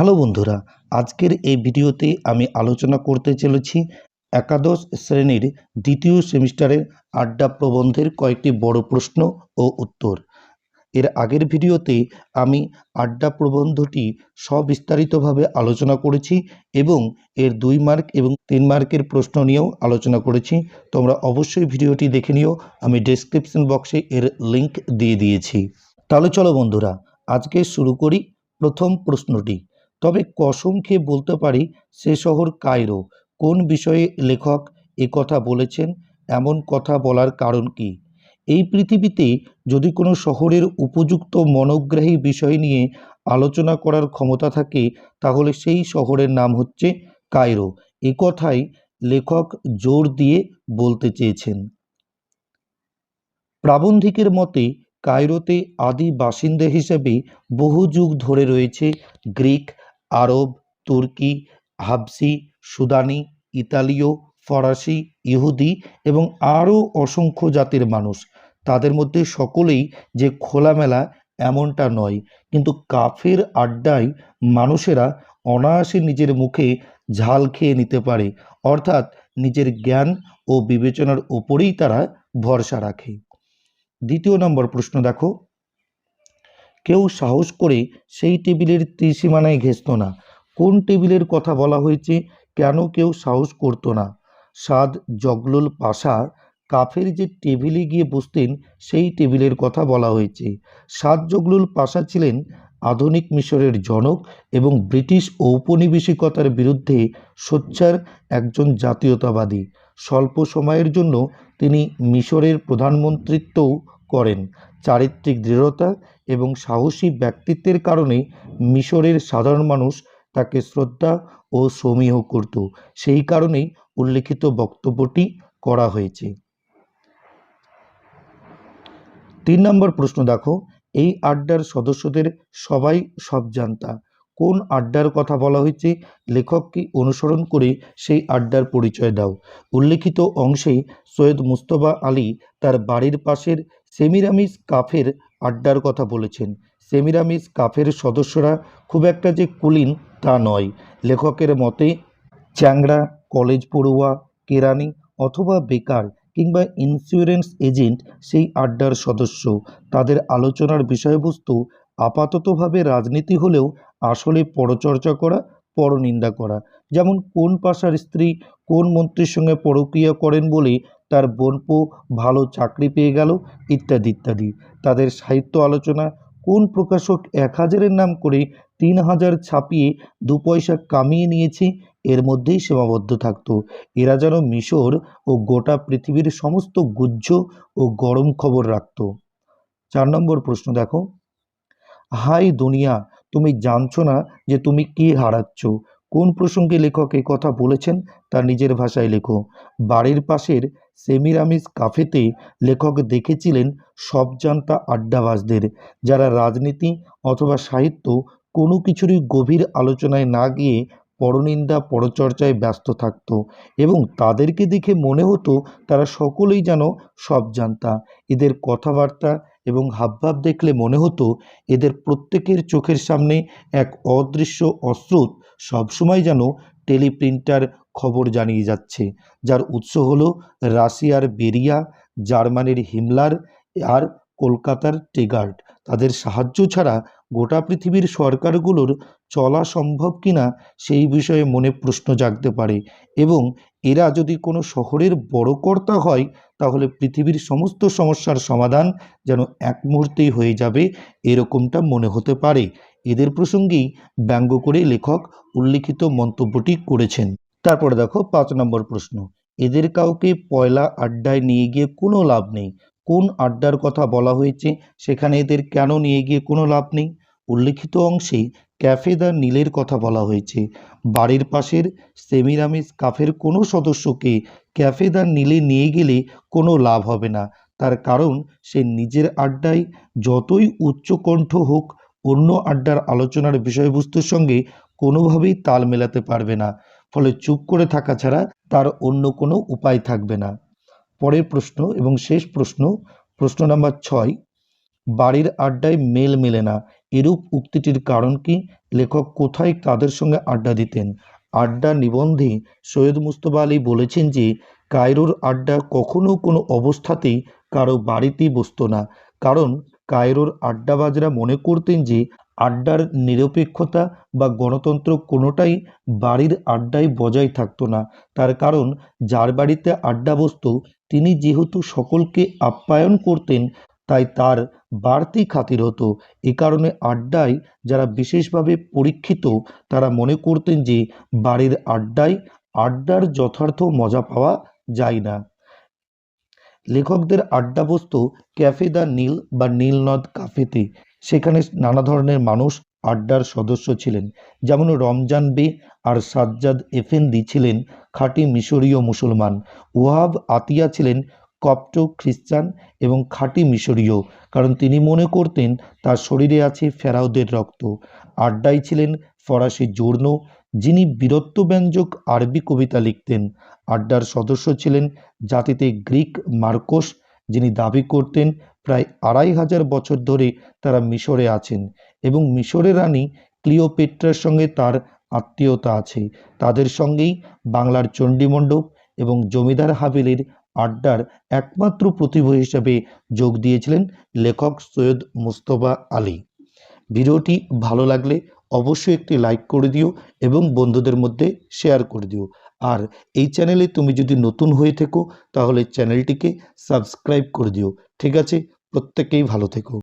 Hello বন্ধুরা, আজকের এই ভিডিওতে আমি আলোচনা করতে চলেছি একাদশ শ্রেণির দ্বিতীয় সেমিস্টারের আড্ডা প্রবন্ধের কয়েকটি বড় প্রশ্ন ও উত্তর। এর আগের ভিডিওতে আমি আড্ডা প্রবন্ধটি সবিস্তারিতভাবে আলোচনা করেছি এবং এর দুই মার্ক এবং তিন মার্কের প্রশ্ন নিয়েও আলোচনা করেছি। তোমরা অবশ্যই ভিডিওটি দেখে নিও, আমি ডেসক্রিপশন বক্সে এর লিংক দিয়ে দিয়েছি। তাহলে চলো বন্ধুরা, আজকে শুরু করি প্রথম প্রশ্নটি। তবে কসম খেয়ে বলতে পারি, সে শহর কায়রো। কোন বিষয়ে লেখক কথা বলেছেন? এমন কথা বলার কারণ কি? এই পৃথিবীতে যদি কোনো শহরের উপযুক্ত মনোগ্রাহী বিষয় নিয়ে আলোচনা করার ক্ষমতা থাকে, তাহলে সেই শহরের নাম হচ্ছে কায়রো। এ কথাই লেখক জোর দিয়ে বলতে চেয়েছেন। প্রাবন্ধিকের মতে, কায়রোতে আদি বাসিন্দা হিসেবে বহু যুগ ধরে রয়েছে গ্রিক আরব, তুর্কি হাবসি সুদানি, ইতালীয়, ফরাসি, ইহুদি এবং আরও অসংখ্য জাতির মানুষ। তাদের মধ্যে সকলেই যে খোলামেলা এমনটা নয়, কিন্তু কাফের আড্ডায় মানুষেরা অনায়াসে নিজের মুখে ঝাল খেয়ে নিতে পারে, অর্থাৎ নিজের জ্ঞান ও বিবেচনার ওপরেই তারা ভরসা রাখে। দ্বিতীয় নম্বর প্রশ্ন দেখো। কেউ সাহস করে সেই টেবিলের ত্রিসীমানায় ঘেঁষত না। কোন টেবিলের কথা বলা হয়েছে কেন কেউ সাহস করতো না? সাদ জগলুল পাশা কাফের যে টেবিলে গিয়ে বসতেন, সেই টেবিলের কথা বলা হয়েছে। সাদ জগলুল পাশা ছিলেন আধুনিক মিশরের জনক এবং ব্রিটিশ ঔপনিবেশিকতার বিরুদ্ধে সোচ্চার একজন জাতীয়তাবাদী। স্বল্প সময়ের জন্য তিনি মিশরের প্রধানমন্ত্রিত্বও করেন। চারিত্রিক দৃঢ়তা এবং সাহসী ব্যক্তিত্বের কারণে মিশরের সাধারণ মানুষ তাকে শ্রদ্ধা ও সমীহ করত। সেই কারণেই উল্লেখিত বক্তব্যটি করা হয়েছে। তিন নম্বর প্রশ্ন দেখো। এই আড্ডার সদস্যদের সবাই সব জানতা। কোন আড্ডার কথা বলা হয়েছে লেখককে অনুসরণ করে সেই আড্ডার পরিচয় দাও। উল্লেখিত অংশে সৈয়দ মুস্তফা আলী তার বাড়ির পাশের সেমিরামিস কাফের আড্ডার কথা বলেছেন। সেমিরামিস কাফের সদস্যরা খুব একটা যে কুলীন তা নয়। লেখকের মতে, চ্যাংড়া, কলেজ পড়ুয়া, কেরানি অথবা বেকার কিংবা ইন্স্যুরেন্স এজেন্ট সেই আড্ডার সদস্য। তাদের আলোচনার বিষয়বস্তু আপাততভাবে রাজনীতি হলেও আসলে পরচর্চা করা, পরনিন্দা করা। যেমন কোন পাশার স্ত্রী কোন মন্ত্রীর সঙ্গে পরক্রিয়া করেন বলে তার বোনপো ভালো চাকরি পেয়ে গেল, ইত্যাদি ইত্যাদি। তাদের সাহিত্য আলোচনা, কোন প্রকাশক এক হাজারের নাম করে তিন হাজার ছাপিয়ে দু পয়সা কামিয়ে নিয়েছে, এর মধ্যেই সীমাবদ্ধ থাকত। এরা যেন মিশর ও গোটা পৃথিবীর সমস্ত গুজ্জ ও গরম খবর রাখত। চার নম্বর প্রশ্ন দেখো। হাই দুনিয়া, তুমি জানছো না যে তুমি কি হারাচ্ছ? কোন প্রসঙ্গে লেখক এই কথা বলেছেন? তার নিজের ভাষায় লেখো। বাড়ির পাশের সেমিরামিস কাফেতে লেখক দেখেছিলেন সব জানতা আড্ডাবাজদের, যারা রাজনীতি অথবা সাহিত্য কোনো কিছুরই গভীর আলোচনায় না গিয়ে পরনিন্দা পরচর্চায় ব্যস্ত থাকত এবং তাদেরকে দেখে মনে হতো তারা সকলেই যেন সব জানতা এদের কথাবার্তা এবং হাবভাব দেখলে মনে হতো এদের প্রত্যেকের চোখের সামনে এক অদৃশ্য অস্রোত সবসময় যেন টেলিপ্রিন্টার খবর জানিয়ে যাচ্ছে, যার উৎস হলো রাশিয়ার বেরিয়া, জার্মানির হিমলার আর কলকাতার টেগার্ড। তাদের সাহায্য ছাড়া গোটা পৃথিবীর সরকারগুলোর চলা সম্ভব কিনা সেই বিষয়ে মনে প্রশ্ন জাগতে পারে এবং এরা যদি কোনো শহরের বড় কর্তা হয়, তাহলে পৃথিবীর সমস্ত সমস্যার সমাধান যেন এক মুহূর্তেই হয়ে যাবে এরকমটা মনে হতে পারে। এদের প্রসঙ্গেই ব্যঙ্গ করে লেখক উল্লিখিত মন্তব্যটি করেছেন। তারপরে দেখো পাঁচ নম্বর প্রশ্ন। এদের কাউকে পয়লা আড্ডায় নিয়ে গিয়ে কোনো লাভ নেই। কোন আড্ডার কথা বলা হয়েছে, সেখানে এদের কেন নিয়ে গিয়ে কোনো লাভ নেই? উল্লিখিত অংশে ক্যাফে দ্য নীলের কথা বলা হয়েছে। বাড়ির পাশের সেমিরামিস কাফের কোনো সদস্যকে ক্যাফে দ্য নীলে নিয়ে গেলে কোনো লাভ হবে না। তার কারণ, সে নিজের আড্ডায় যতই উচ্চকণ্ঠ হোক, অন্য আড্ডার আলোচনার বিষয়বস্তুর সঙ্গে কোনোভাবেই তাল মেলাতে পারবে না। ফলে চুপ করে থাকা ছাড়া তার অন্য কোনো উপায় থাকবে না। পরের প্রশ্ন এবং শেষ প্রশ্ন। প্রশ্ন নাম্বার ছয়। বাড়ির আড্ডায় মেল মেলে না। এরূপ উক্তিটির কারণ কি? লেখক কোথায় তাদের সঙ্গে আড্ডা দিতেন? আড্ডা নিবন্ধে সৈয়দ মুস্তফা আলী বলেছেন যে, কায়রোর আড্ডা কখনো কোনো অবস্থাতেই কারও বাড়িতেই বসতো না। কারণ কায়রোর আড্ডাবাজরা মনে করতেন যে, আড্ডার নিরপেক্ষতা বা গণতন্ত্র কোনোটাই বাড়ির আড্ডায় বজায় থাকতো না। তার কারণ, যার বাড়িতে আড্ডা বসত, তিনি যেহেতু সকলকে আপ্যায়ন করতেন তাই তার বাড়তি খাতির হতো এ কারণে আড্ডায় যারা বিশেষভাবে পরীক্ষিত, তারা মনে করতেন যে বাড়ির আড্ডায় আড্ডার যথার্থ মজা পাওয়া যায় না। লেখকদের আড্ডা বসত ক্যাফে দ্য নীল বা নীলনদ কাফেতে, সেখানে নানা ধরনের মানুষ আড্ডার সদস্য ছিলেন। যেমন রমজান বে আর সাজ্জাদ এফেন্দি ছিলেন খাঁটি মিশরীয় মুসলমান। ওয়াহাব আতিয়া ছিলেন কপ্ট খ্রিস্টান এবং খাঁটি মিশরীয়, কারণ তিনি মনে করতেন তার শরীরে আছে ফেরাউদের রক্ত। আড্ডাই ছিলেন ফরাসি জোর্ণ যিনি বীরত্বব্যঞ্জক আরবি কবিতা লিখতেন। আড্ডার সদস্য ছিলেন জাতিতে গ্রিক মার্কোস, যিনি দাবি করতেন প্রায় আড়াই হাজার বছর ধরে তারা মিশরে আছেন এবং মিশরের রানী ক্লিওপেট্রার সঙ্গে তার আত্মীয়তা আছে। তাদের সঙ্গেই বাংলার চণ্ডীমণ্ডপ এবং জমিদার হাভেলির আড্ডার একমাত্র প্রতিভা হিসেবে যোগ দিয়েছিলেন লেখক সৈয়দ মুস্তফা আলী। ভিডিওটি ভালো লাগলে অবশ্যই একটি লাইক করে দিও এবং বন্ধুদের মধ্যে শেয়ার করে দিও। আর এই চ্যানেলে তুমি যদি নতুন হয়ে থেকো, তাহলে চ্যানেলটিকে সাবস্ক্রাইব করে দিও। ঠিক আছে, প্রত্যেকেই ভালো থেকো।